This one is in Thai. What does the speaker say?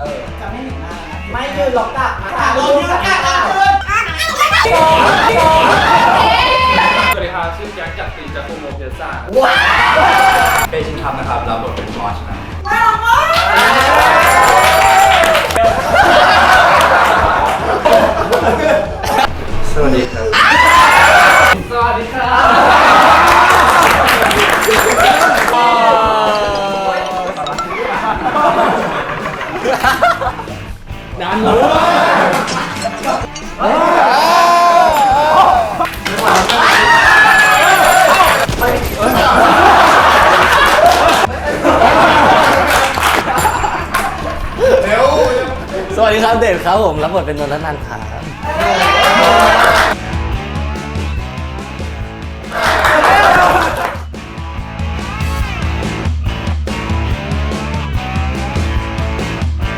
เออ จะไม่เห็นหน้านะไม่ยืนหรอกกลับมาอะลองยืนกันอะยืนสวัสดีครับชื่อแจ็คจากตีจากโคโมเพียซ่าว้าวเป็นชินทับนะครับรับบทเป็นบอสนะสวัสดีครับสวัสดีครับ สวัสดีครับเดชครับผมรับบทเป็นนนทนันท์ครับ